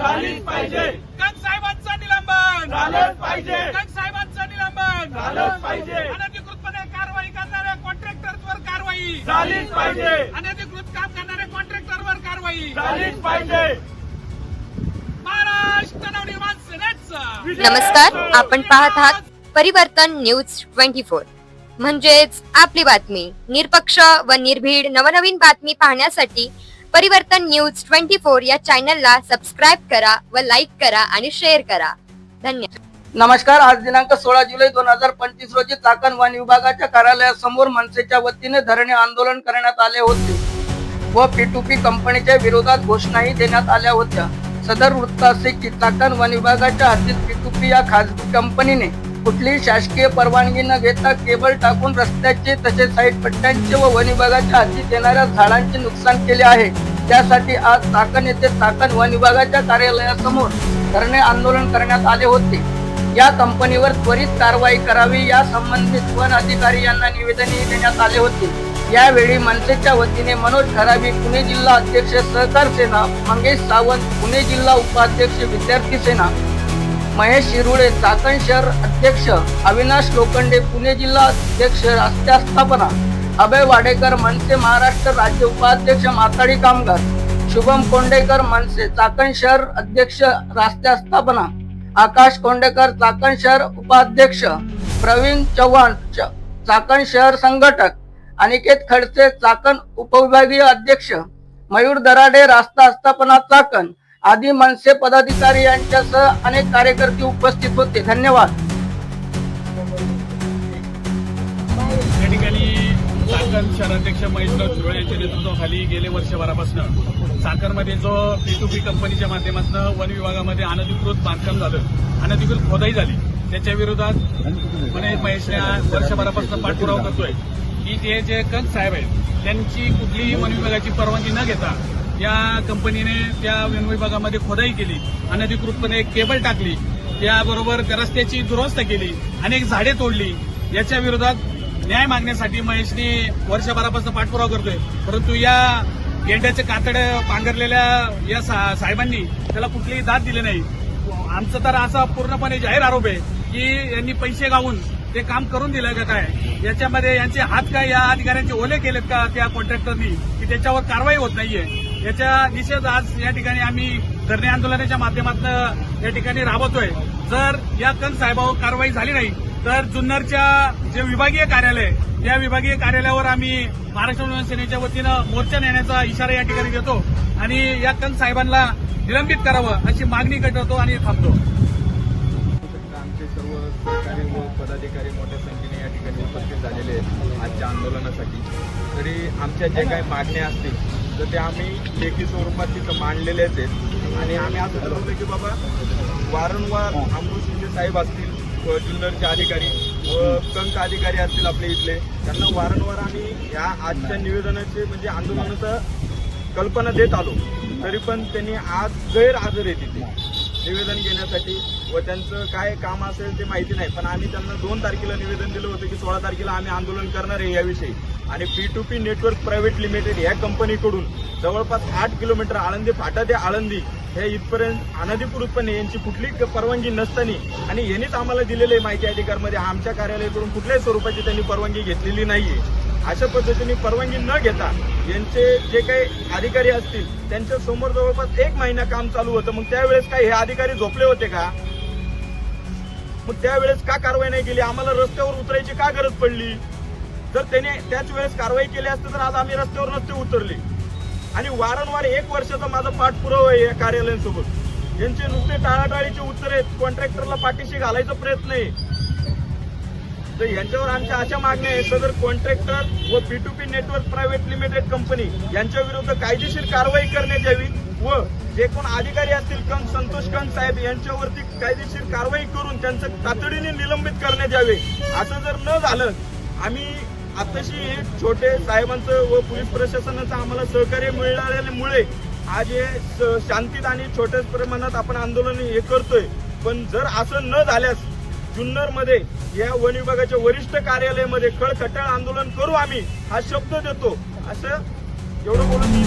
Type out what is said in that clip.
झालीच पाहिजे. कंग साहेबांचं निलंबन. झालंच पाहिजे. कंग साहेबांचं निलंबन. झालंच पाहिजे. अनधिकृतपणे कारवाई करणाऱ्या कॉन्ट्रॅक्टरवर कारवाई. झालीच पाहिजे. अनधिकृत काम करणाऱ्या कॉन्ट्रॅक्टरवर कारवाई. झालीच पाहिजे. नमस्कार आपण पाहत आहात परिवर्तन न्यूज ट्वेंटी फोर. म्हणजेच आपली बातमी निरपक्ष व निर्भीड नवनवीन बातमी पाहण्यासाठी परिवर्तन न्यूज ट्वेंटी फोर या चॅनलला सबस्क्राईब करा व लाईक करा आणि शेअर करा. धन्यवाद. नमस्कार आज दिनांक सोळा जुलै दोन हजार पंचवीस रोजी चाकण वन विभागाच्या कार्यालयासमोर मनसेच्या वतीने धरणे आंदोलन करण्यात आले होते व पी टू पी कंपनीच्या विरोधात घोषणाही देण्यात आल्या होत्या. सदर वृत्त असे की चाकण वन विभागाच्या हद्दीत पी टू पी या खाजगी कंपनीने कुठलीही शासकीय परवानगी न घेता केबल टाकून रस्त्याचे तसेच साईड पट्ट्यांचे व वन विभागाच्या हद्दीत येणाऱ्या झाडांचे नुकसान केले आहे. त्यासाठी आज चाकण येथे चाकण वन विभागाच्या कार्यालयासमोर धरणे आंदोलन करण्यात आले होते. या कंपनीवर त्वरित कारवाई करावी या संबंधित वन अधिकारी यांना निवेदनही देण्यात आले होते. यावेळी मनसेच्या वतीने मनोज खराबी पुणे जिल्हा अध्यक्ष सहकार सेना मंगेश सावंत पुणे जिल्हा उपाध्यक्ष विद्यार्थी सेना महेश शिरुळे चाकण शहर अध्यक्ष अविनाश लोखंडे पुणे जिल्हा अध्यक्ष रस्त्या स्थापना अभय वाडेकर मनसे महाराष्ट्र राज्य उपाध्यक्ष माथाडी कामगार शुभम कोंडेकर मनसे चाकण शहर अध्यक्ष रस्त्या स्थापना आकाश कोंडेकर चाकण शहर उपाध्यक्ष प्रवीण चव्हाण च- चाकण शहर संघटक अनिकेत खडसे चाकण उपविभागीय अध्यक्ष मयूर दराडे रास्ता आस्थापना चाकण आदी मनसे पदाधिकारी यांच्यासह अनेक कार्यकर्ते उपस्थित होते. धन्यवाद. या ठिकाणी चाकण शहराध्यक्ष महेशराव झुरळ यांच्या नेतृत्वाखाली गेले वर्षभरापासून चाकणमध्ये जो पी टू पी कंपनीच्या माध्यमातून वन विभागामध्ये अनधिकृत बांधकाम झालं अनधिकृत खोदाई झाली त्याच्या विरोधात पुणे महेश वर्षभरापासून पाठपुरावा करतोय. की ते जे कंग साहेब आहेत त्यांची कुठलीही वन विभागाची परवानगी न घेता त्या कंपनीने त्या वन विभागामध्ये खोदाई केली अनधिकृतपणे केबल टाकली त्याबरोबर त्या रस्त्याची दुरवस्था केली अनेक झाडे तोडली. याच्या विरोधात न्याय मागण्यासाठी महेशने वर्षभरापासून पाठपुरावा करतोय. परंतु या गेंड्याचे कातड पांघरलेल्या या सा- साहेबांनी त्याला कुठलीही दाद दिली नाही. आमचं तर असा पूर्णपणे जाहीर आरोप आहे की यांनी पैसे गावून ते काम करून दिलं का काय याच्यामध्ये यांचे हात काय या अधिकाऱ्यांचे ओले केलेत का त्या कॉन्ट्रॅक्टरनी की त्याच्यावर कारवाई होत नाहीये. याच्या निषेध आज या ठिकाणी आम्ही धरणे आंदोलनाच्या माध्यमातून या ठिकाणी राबवतोय. जर या कन साहेबावर कारवाई झाली नाही तर जुन्नरच्या जे विभागीय कार्यालय या विभागीय कार्यालयावर आम्ही महाराष्ट्र विधानसेनेच्या सेनेच्या वतीनं मोर्चा नेण्याचा इशारा या ठिकाणी देतो आणि या कन साहेबांना निलंबित करावं अशी मागणी करतो आणि थांबतो. आमचे सर्व सहकारी व पदाधिकारी मोठ्या संख्येने या ठिकाणी उपस्थित झालेले आहेत आजच्या आंदोलनासाठी. तरी आमच्या जे काही मागण्या असतील तर ते आम्ही लेखी स्वरूपात तिथं मांडलेलेच आहेत. आणि आम्ही असं ठरवलं की बाबा वारंवार अमृत साहेब असतील जुन्नरचे अधिकारी व कंक अधिकारी असतील आपल्या इथले त्यांना वारंवार आम्ही या आजच्या निवेदनाचे म्हणजे आंदोलनाचं कल्पना देत आलो. तरी पण त्यांनी आज गैरहजर आहे तिथे निवेदन घेण्यासाठी व त्यांचं काय काम असेल ते माहिती नाही. पण आम्ही त्यांना दोन तारखेला निवेदन दिलं होतं की सोळा तारखेला आम्ही आंदोलन करणार आहे याविषयी. आणि P two P network private limited या कंपनीकडून जवळपास आठ किलोमीटर आळंदी फाटा ते आळंदी हे इथपर्यंत अनधिकृतपणे यांची कुठली परवानगी नसताना आणि यांनीच आम्हाला दिलेले माहिती अधिकारमध्ये आमच्या कार्यालयाकडून कुठल्याही स्वरूपाची त्यांनी परवानगी घेतलेली नाहीये. अशा पद्धतीने परवानगी न घेता यांचे जे काही अधिकारी असतील त्यांच्यासमोर जवळपास एक महिना काम चालू होतं. मग त्यावेळेस काय हे अधिकारी झोपले होते का? मग त्यावेळेस का कारवाई नाही केली? आम्हाला रस्त्यावर उतरायची का गरज पडली? जर त्याने त्याच वेळेस कारवाई केली असते तर आज आम्ही रस्त्यावर नसते उतरले. आणि वारंवार एक वर्षाचा माझा पाठपुरावा आहे या कार्यालयांसोबत. यांचे नुसते टाळाटाळीचे उत्तर आहेत कॉन्ट्रॅक्टरला पाठीशी घालायचा प्रयत्न आहे. तर यांच्यावर आमच्या अशा मागण्या आहेत सदर कॉन्ट्रॅक्टर व P two P network private limited company यांच्या विरुद्ध कायदेशीर कारवाई करण्यात यावी व जे कोण अधिकारी असतील कंग संतोष कंग साहेब यांच्यावरती कायदेशीर कारवाई करून त्यांचं तातडीने निलंबित करण्यात यावे असं जर न झालं आम्ही आताशी हे छोटे साहेबांचं व पोलीस प्रशासनाचं आम्हाला सहकार्य मिळाल्यामुळे आज हे स- शांतीत आणि छोट्याच प्रमाणात आपण आंदोलन हे करतोय. पण जर असं न झाल्यास जुन्नरमध्ये या वन विभागाच्या वरिष्ठ कार्यालयामध्ये खळखटाळ आंदोलन करू आम्ही हा शब्द देतो. असं एवढं बोलून मी